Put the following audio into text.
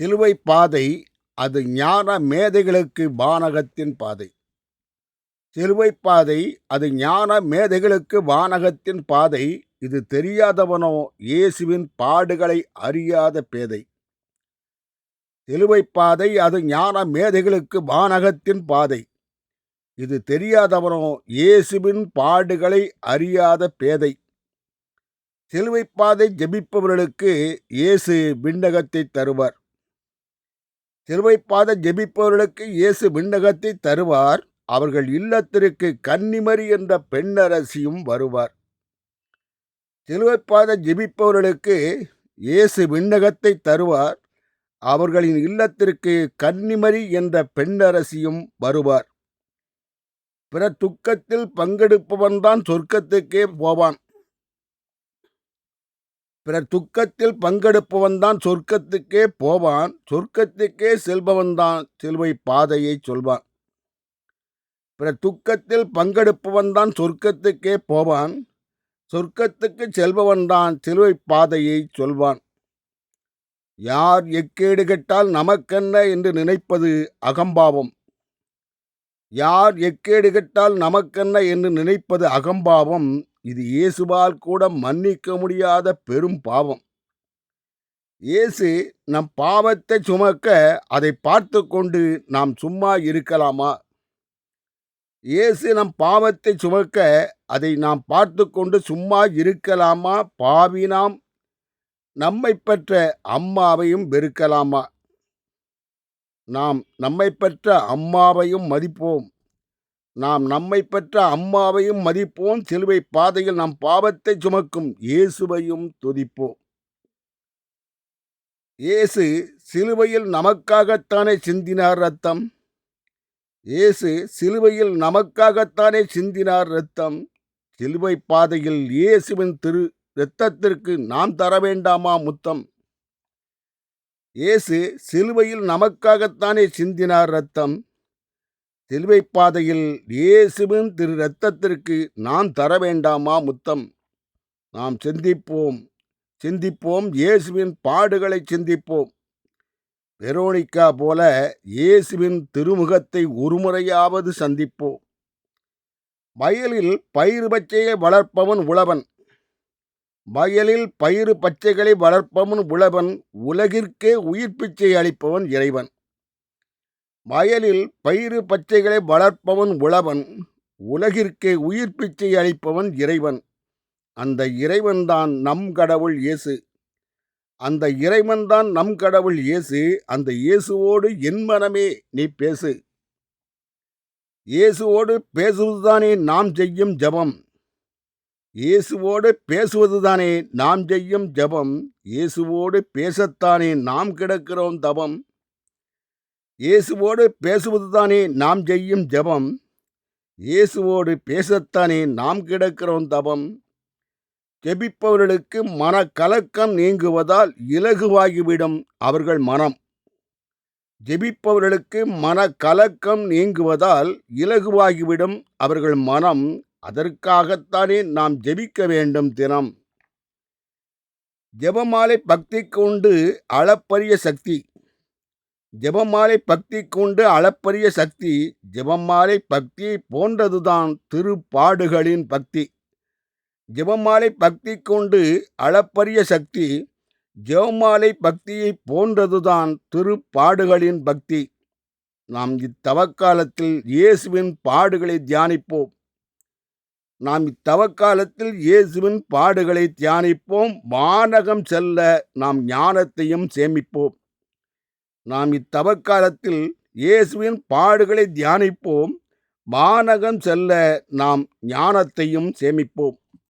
சிலுவை பாதை அது ஞான மேதைகளுக்கு வானகத்தின் பாதை. சிலுவை பாதை அது ஞான மேதைகளுக்கு வானகத்தின் பாதை. இது தெரியாதவனோ இயேசுவின் பாடுகளை அறியாத பேதை. சிலுவை பாதை அது ஞான மேதைகளுக்கு வானகத்தின் பாதை. இது தெரியாதவனோ இயேசுவின் பாடுகளை அறியாத பேதை. சிலுவை பாதை ஜெபிப்பவர்களுக்கு இயேசு விண்ணகத்தை தருவார். திருவைப்பாத ஜெபிப்பவர்களுக்கு இயேசு விண்ணகத்தை தருவார். அவர்கள் இல்லத்திற்கு கன்னிமரி என்ற பெண்ணரசியும் வருவார். திருவைப்பாத ஜெபிப்பவர்களுக்கு இயேசு விண்ணகத்தை தருவார். அவர்களின் இல்லத்திற்கு கன்னிமரி என்ற பெண்ணரசியும் வருவார். பிற துக்கத்தில் பங்கெடுப்பவன்தான் சொர்க்கத்துக்கே போவான். பிறர் துக்கத்தில் பங்கெடுப்பவன்தான் சொர்க்கத்துக்கே போவான் சொர்க்கத்துக்கே செல்பவன்தான் சிலுவை பாதையை சொல்வான். பிறர் துக்கத்தில் பங்கெடுப்பவன்தான் சொர்க்கத்துக்கே போவான் சொர்க்கத்துக்கு செல்பவன்தான் சிலுவை பாதையை சொல்வான். யார் எக்கேடு கெட்டால் நமக்கென்ன என்று நினைப்பது அகம்பாவம். யார் எக்கேடு கெட்டால் நமக்கென்ன என்று நினைப்பது அகம்பாவம். இது இயேசுவால் கூட மன்னிக்க முடியாத பெரும் பாவம். இயேசு நம் பாவத்தை சுமக்க அதை பார்த்து கொண்டு நாம் சும்மா இருக்கலாமா? இயேசு நம் பாவத்தை சுமக்க அதை நாம் பார்த்து கொண்டு சும்மா இருக்கலாமா? பாவி நாம் நம்மை பெற்ற அம்மாவையும் வெறுக்கலாமா? நாம் நம்மை பெற்ற அம்மாவையும் மதிப்போம். நாம் நம்மை பெற்ற அம்மாவையும் மதிப்போம். சிலுவை பாதையில் நம் பாவத்தை சுமக்கும் இயேசுவையும் துதிப்போம். இயேசு சிலுவையில் நமக்காகத்தானே சிந்தினார் ரத்தம் இயேசு சிலுவையில் நமக்காகத்தானே சிந்தினார் ரத்தம் சிலுவை பாதையில் இயேசுவின் திரு இரத்தத்திற்கு நாம் தர வேண்டாமா முத்தம்? இயேசு சிலுவையில் நமக்காகத்தானே சிந்தினார் ரத்தம் சிலுவை பாதையில் இயேசுவின் திரு இரத்தத்திற்கு நாம் தர வேண்டாமா முத்தம்? நாம் சிந்திப்போம். சிந்திப்போம். இயேசுவின் பாடுகளை சிந்திப்போம். வெரோனிக்கா போல இயேசுவின் திருமுகத்தை ஒருமுறையாவது சந்திப்போம். வயலில் பயிறு பச்சையை வளர்ப்பவன் உழவன். வயலில் பயிறு பச்சைகளை வளர்ப்பவன் உழவன். உலகிற்கே உயிர்ப்பிச்சை அளிப்பவன் இறைவன். வயலில் பயிறு பச்சைகளை வளர்ப்பவன் உழவன் உலகிற்கே உயிர் பிச்சை அளிப்பவன் இறைவன். அந்த இறைவன்தான் நம் கடவுள் இயேசு. அந்த இறைவன்தான் நம் கடவுள் இயேசு அந்த இயேசுவோடு என் மனமே நீ பேசு. இயேசுவோடு பேசுவதுதானே நாம் செய்யும் ஜபம். இயேசுவோடு பேசுவதுதானே நாம் செய்யும் ஜபம். இயேசுவோடு பேசத்தானே நாம் கிடக்கிறோம் தபம். இயேசுவோடு பேசுவதுதானே நாம் செய்யும் ஜபம்? இயேசுவோடு பேசத்தானே நாம் கிடக்கிறோம் தபம்? ஜெபிப்பவர்களுக்கு மன கலக்கம் நீங்குவதால் இலகுவாகிவிடும் அவர்கள் மனம். ஜெபிப்பவர்களுக்கு மன கலக்கம் நீங்குவதால் இலகுவாகிவிடும் அவர்கள் மனம். அதற்காகத்தானே நாம் ஜெபிக்க வேண்டும் தினம். ஜெபமாலை பக்தி கொண்டு அளப்பரிய சக்தி. ஜெபமாலை பக்தி கொண்டு அளப்பரிய சக்தி ஜெபமாலை பக்தி போன்றதுதான் திருப்பாடுகளின் பக்தி. ஜெபமாலை பக்தி கொண்டு அளப்பரிய சக்தி ஜெபமாலை பக்தியை போன்றதுதான் திருப்பாடுகளின் பக்தி. நாம் இத்தவக்காலத்தில் இயேசுவின் பாடுகளை தியானிப்போம். நாம் இத்தவக்காலத்தில் இயேசுவின் பாடுகளை தியானிப்போம். வானகம் செல்ல நாம் ஞானத்தையும் சேமிப்போம். நாம் இத்தவக்காலத்தில் இயேசுவின் பாடுகளை தியானிப்போம். வானகம் செல்ல நாம் ஞானத்தையும் சேமிப்போம்.